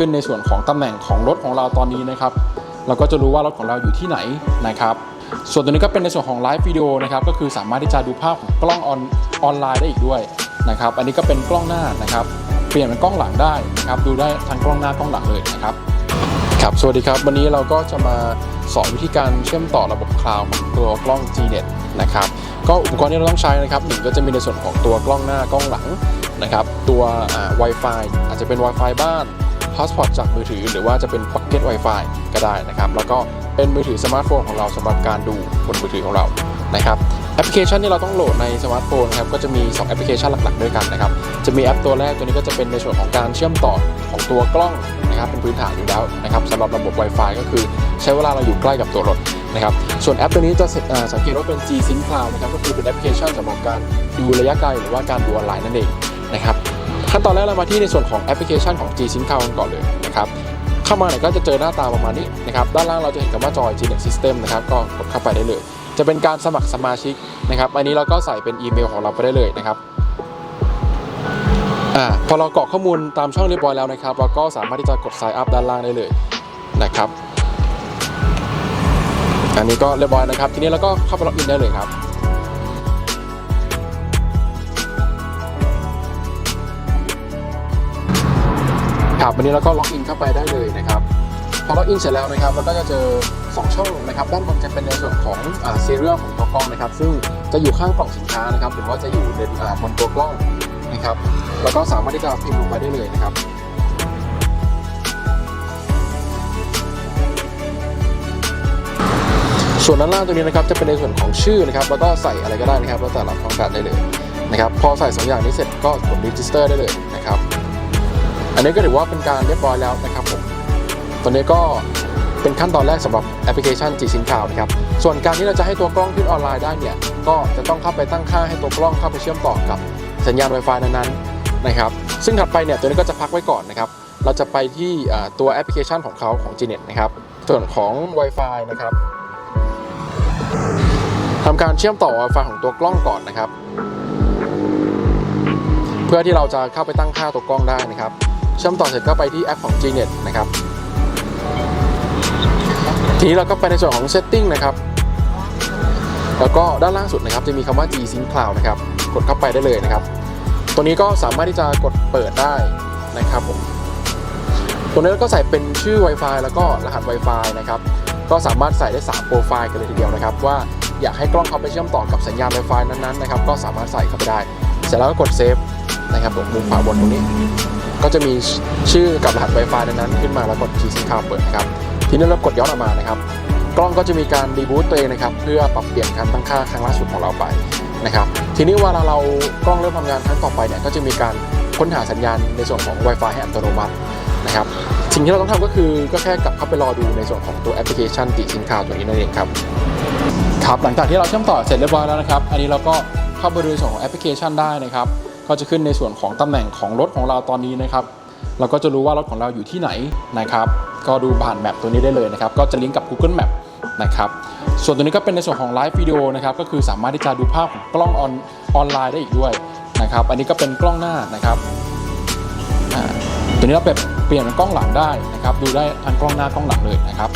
ขึ้นในส่วนของตำแหน่งของรถของเราตอนนี้นะครับเราก็จะรู้ว่ารถของเราอยู่ที่ไหนนะครับ ส่วนตัวนี้ก็เป็นในส่วนของไลฟ์วิดีโอนะครับก็คือสามารถที่จะดูภาพของกล้องออนออนไลน์ได้อีกด้วยนะครับอันนี้ก็เป็นกล้องหน้านะครับ เปลี่ยนเป็นกล้องหลังได้นะครับดูได้ทั้งกล้องหน้ากล้องหลังเลยนะครับครับสวัสดีครับ วันนี้เราก็จะมาสอนวิธีการเชื่อมต่อระบบคลาวด์ของตัวกล้อง Gnet นะครับก็อุปกรณ์ที่เราต้องใช้นะครับหนึ่งก็จะมีในส่วนของตัวกล้องหน้ากล้องหลังนะครับตัว Wi-Fi อาจจะเป็น Wi-Fi บ้าน Hotspot จากมือถือ หรือว่าจะเป็น Pocket Wi-Fi ก็ได้นะครับ แล้วก็เป็นมือถือสมาร์ทโฟนของเราสำหรับการดูบนมือถือของเรานะครับแอปพลิเคชันที่เราต้องโหลดในสมาร์ทโฟนครับก็จะมี 2 แอปพลิเคชันหลักๆด้วยกันนะครับจะมีแอปตัวแรกตัวนี้ก็จะเป็นในส่วนของการเชื่อมต่อของตัวกล้องนะครับเป็นพื้นฐานอยู่แล้วนะครับสำหรับระบบ Wi-Fi ก็คือใช้เวลาเราอยู่ใกล้กับตัวรถนะครับส่วนแอปตัวนี้จะสังเกตว่าเป็น G Sync Cloud นะครับก็คือเป็นแอปพลิเคชันสำหรับการดูระยะไกลหรือว่าการดูออนไลน์นั่นเองนะครับ ขั้นตอนแรกเรามาที่ในส่วนของแอปพลิเคชันของ G Sync Cloud ก่อนเลยนะครับเข้ามาเนี่ยก็จะเจอหน้าตาประมาณนี้นะครับด้านล่างเราจะเห็นคำว่าจอย Gnet System นะครับก็กดเข้าไปได้เลย จะเป็นการสมัครสมาชิกนะครับอันนี้เราก็ใส่เป็นอีเมลของเราไปได้เลยนะครับอ่าพอเรากรอกข้อมูลตามช่องเรียบร้อยแล้วนะครับ เราก็สามารถที่จะกด sign up ด้านล่างได้เลยนะครับอันนี้ก็เรียบร้อยนะครับ ทีนี้เราก็เข้าไปล็อกอินได้เลยครับ วันนี้เราก็ล็อกอินเข้าไปได้เลยนะครับพอล็อกอินเสร็จแล้วนะครับเราก็จะเจอ 2 ช่องนะครับ ด้านบนจะเป็นในส่วนของซีเรียลของตัวกล้องนะครับ ซึ่งจะอยู่ข้างกล่องสินค้านะครับ หรือว่าจะอยู่ในอ่าบนตัวกล้องนะครับแล้วก็สามารถที่จะพิมพ์ลงไปได้เลยนะครับส่วนด้านล่างตัวนี้นะครับจะเป็นในส่วนของชื่อนะครับแล้วก็ใส่อะไรก็ได้นะครับแล้วแต่เราต้องการได้เลยนะครับพอใส่สองอย่างนี้เสร็จก็กด register ได้เลยนะครับ อันนี้ก็ถือว่าเป็นการเรียบร้อยแล้วนะครับผมตอนนี้ก็เป็นขั้นตอนแรกสำหรับแอปพลิเคชัน G Sync Cloud นะครับ ส่วนการที่เราจะให้ตัวกล้องขึ้นออนไลน์ได้เนี่ย ก็จะต้องเข้าไปตั้งค่าให้ตัวกล้องเข้าไปเชื่อมต่อกับสัญญาณ Wi-Fi นั้นๆนะครับ ซึ่งถัดไปเนี่ยตัวนี้ก็จะพักไว้ก่อนนะครับ เราจะไปที่ตัวแอปพลิเคชันของเขาของ Gnet นะครับ ส่วนของ Wi-Fi นะครับทำการเชื่อมต่อ Wi-Fi ของตัวกล้องก่อนนะครับ เพื่อที่เราจะเข้าไปตั้งค่าตัวกล้องได้นะครับ เชื่อมต่อเสร็จก็ไปที่แอปของ Gnet นะครับ ทีนี้เราก็ไปในส่วนของ Setting นะครับ แล้วก็ด้านล่างสุดนะครับ จะมีคำว่า G Sync Cloud นะครับ กดเข้าไปได้เลยนะครับ ตัวนี้ก็สามารถที่จะกดเปิดได้นะครับผมตัวนี้เราก็ใส่เป็นชื่อ Wi-Fi แล้วก็รหัส Wi-Fi นะครับ ก็สามารถใส่ได้ 3 โปรไฟล์กันเลยทีเดียวนะครับ ว่าอยากให้กล้องเขาไปเชื่อมต่อกับสัญญาณ Wi-Fi นั้นๆนะครับ ก็สามารถใส่เข้าไปได้ เสร็จแล้วก็กดเซฟนะครับตรงมุมขวาบนตรงนี้ ก็จะมีชื่อกับรหัส Wi-Fi นั้นขึ้นมาแล้วกด G Sync Cloud เปิดนะครับทีนี้เรากดย้อนออกมานะครับ กล้องก็จะมีการรีบูตตัวเองนะครับ เพื่อปรับเปลี่ยนการตั้งค่าครั้งล่าสุดของเราไปนะครับ ทีนี้เวลาเรากล้องเริ่มทำงานครั้งต่อไปเนี่ยก็จะมีการค้นหาสัญญาณในส่วนของ Wi-Fi ให้อัตโนมัตินะครับสิ่งที่เราต้องทำก็คือก็แค่กลับเข้าไปรอดูในส่วนของตัวแอปพลิเคชันติชินคาวตัวนี้นั่นเองครับครับหลังจากที่เราเชื่อมต่อเสร็จเรียบร้อยแล้วนะครับ อันนี้เราก็เข้าไปดูส่วนของแอปพลิเคชันได้นะครับ ก็จะขึ้นในส่วนของตำแหน่งของรถของเราตอนนี้นะครับเราก็จะรู้ว่ารถของเราอยู่ที่ไหนนะครับ ก็ดูผ่านแมปตัวนี้ได้เลยนะครับ ก็จะลิงก์กับ Google Map นะครับ ส่วนตัวนี้ก็เป็นในส่วนของไลฟ์วิดีโอนะครับ ก็คือสามารถที่จะดูภาพของกล้องออนออนไลน์ได้อีกด้วยนะครับ อันนี้ก็เป็นกล้องหน้านะครับ ตัวนี้เราเปลี่ยนเป็นกล้องหลังได้นะครับ ดูได้ทั้งกล้องหน้ากล้องหลังเลยนะครับ